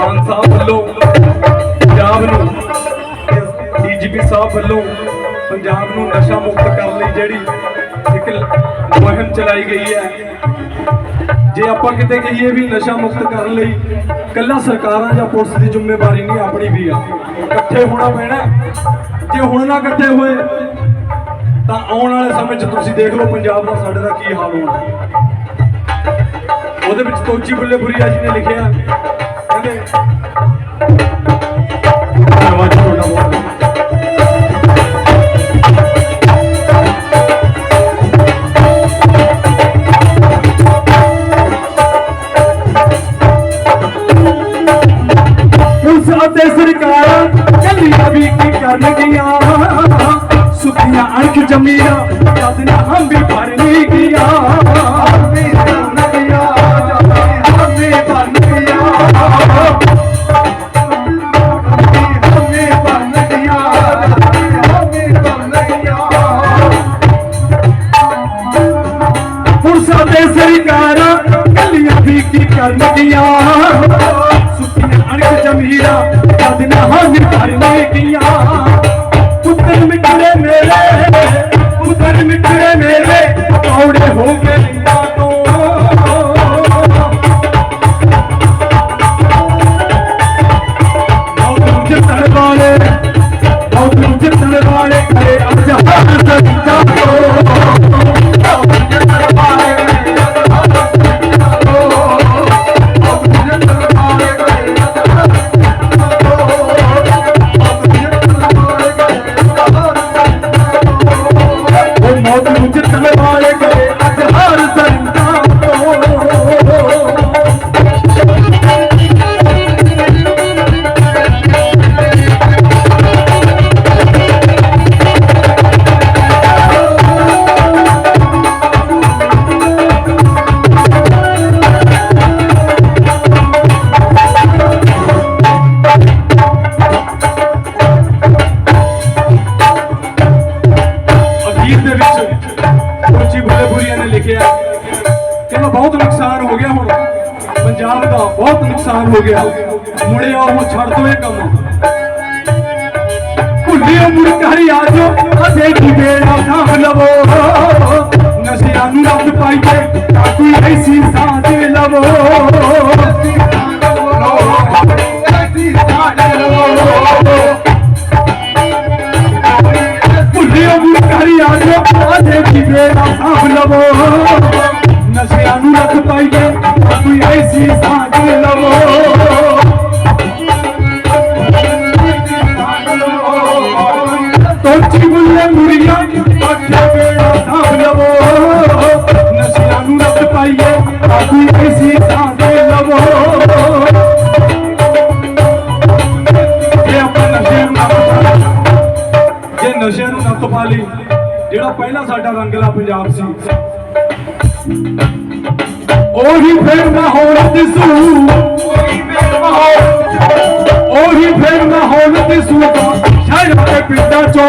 ਮਾਨ ਸਾਹਿਬ ਵੱਲੋਂ, ਪੰਜਾਬ ਨੂੰ, ਡੀਜੀਪੀ ਸਾਹਿਬ ਵੱਲੋਂ ਪੰਜਾਬ ਨੂੰ ਨਸ਼ਾ ਮੁਕਤ ਕਰਨ ਲਈ ਜਿਹੜੀ ਇੱਕ ਮੁਹਿੰਮ ਚਲਾਈ ਗਈ ਹੈ, ਜੇ ਆਪਾਂ ਕਿਤੇ ਕਹੀਏ ਵੀ ਨਸ਼ਾ ਮੁਕਤ ਕਰਨ ਲਈ ਕੱਲਾ ਸਰਕਾਰਾਂ ਜਾਂ ਪੁਲਿਸ ਦੀ ਜ਼ਿੰਮੇਵਾਰੀ ਨਹੀਂ, ਆਪਣੀ ਵੀ ਆ। ਇਕੱਠੇ ਹੋਣਾ ਪੈਣਾ ਜੇ ਹੁਣ ਨਾ ਇਕੱਠੇ ਹੋਏ, ਤਾਂ ਆਉਣ ਵਾਲੇ ਸਮੇਂ 'ਚ ਤੁਸੀਂ ਦੇਖ ਲਓ ਪੰਜਾਬ ਦਾ ਸਾਡੇ ਦਾ ਕੀ ਹਾਲ ਹੋਣਾ। ਉਹਦੇ ਵਿੱਚ ਤੋਚੀ ਬੁੱਲੇ ਬੁਰੀਆ ਜੀ ਨੇ ਲਿਖਿਆ ਕਹਿੰਦੇ ਧੰਨਵਾਦ ਤੁਹਾਡਾ ਬਹੁਤ ਅਤੇ ਸਰਕਾਰਾਂ ਕੱਲੀਆਂ ਵੀ ਕੀ ਕਰਨਗੀਆਂ ਸੁਖੀਆਂ ਅਣਖ ਜਮੀਆਂ ਜਦ ਨਾ ਹਮ ਵੀ ਕੀ ਕਰਨਗੀਆਂ ਸੁੱਕੀਆਂ ਅਣਖ ਜਮੀਰਾ ਜਦ ਨਾ ਹਨ ਭਰਨੇ ਕੀਆਂ ਪੁੱਤਰ ਮਿੱਠੜੇ ਮੇਰੇ, ਪੁੱਤਰ ਮਿੱਠੜੇ ਮੇਰੇ, ਕੌੜੇ ਹੋ ਕੇ ਲਿੰਦਾ ਤੋਂ। ਬਹੁਤ ਜਿੱਤਣ ਵਾਲੇ ਬਹੁਤ ਜਿੱਤਣ ਵਾਲੇ ਕਰੇ ਅੱਜ ਹਰ ਸੱਚਾ ਪੰਜਾਬ ਦਾ ਬਹੁਤ ਨੁਕਸਾਨ ਹੋ ਗਿਆ। ਮੁੜਿਆ ਉਹ ਛੱਡ ਦੋ ਇਹ ਕੰਮ ਭੁੱਲਿਓ ਮੁੜ ਘਰ ਆ ਅਸੇ ਕੀ ਬੇੜਾ ਸਾਂਭ ਲਵੋ। ਨਸ਼ਿਆਂ ਨੂੰ ਰੱਬ ਪਾਈਏ, ਤਾਂ ਕੋਈ ਐਸੀ ਸਾਥ ਲਵੋ ਭੁੱਲਿਓ ਮੁੜ ਘਰ ਅਸੇ ਕੀ ਬੇੜਾ ਸਾਂਭ ਲਵੋ। ਤਾਂ ਕੋਈ ਲਵੋ ਤੋਚੀ ਬੁੱਲੇ ਮੁਰੀਆਂ ਅੱਖੇ ਬੇੜਾ ਸਾਂਭ ਲਵੋ ਨਸ਼ਿਆਂ ਨੂੰ ਰੱਬ ਪਾਈਏ ਆਦੂ ਐਸੀ ਸਾਂਭ ਲਵੋ ਜੇ ਨਸ਼ਿਆਂ ਨੂੰ ਨੱਥ ਪਾ ਲਈ। ਜੇ ਨਸ਼ਿਆਂ ਨੂੰ ਨੱਥ ਪਾ ਲਈ ਜਿਹੜਾ ਪਹਿਲਾ ਸਾਡਾ ਰੰਗਲਾ ਪੰਜਾਬ ਸੀ। ਉਹੀ ਫਿਰ ਮਾਹੌਲ ਦਿਸੂ ਉਹੀ ਫਿਰ ਮਾਹੌਲ ਉਹੀ ਫਿਰ ਮਾਹੌਲ ਦਿਸੂਗਾ ਸ਼ਹਿਰਾਂ ਤੇ ਪਿੰਡਾਂ ਚੋਂ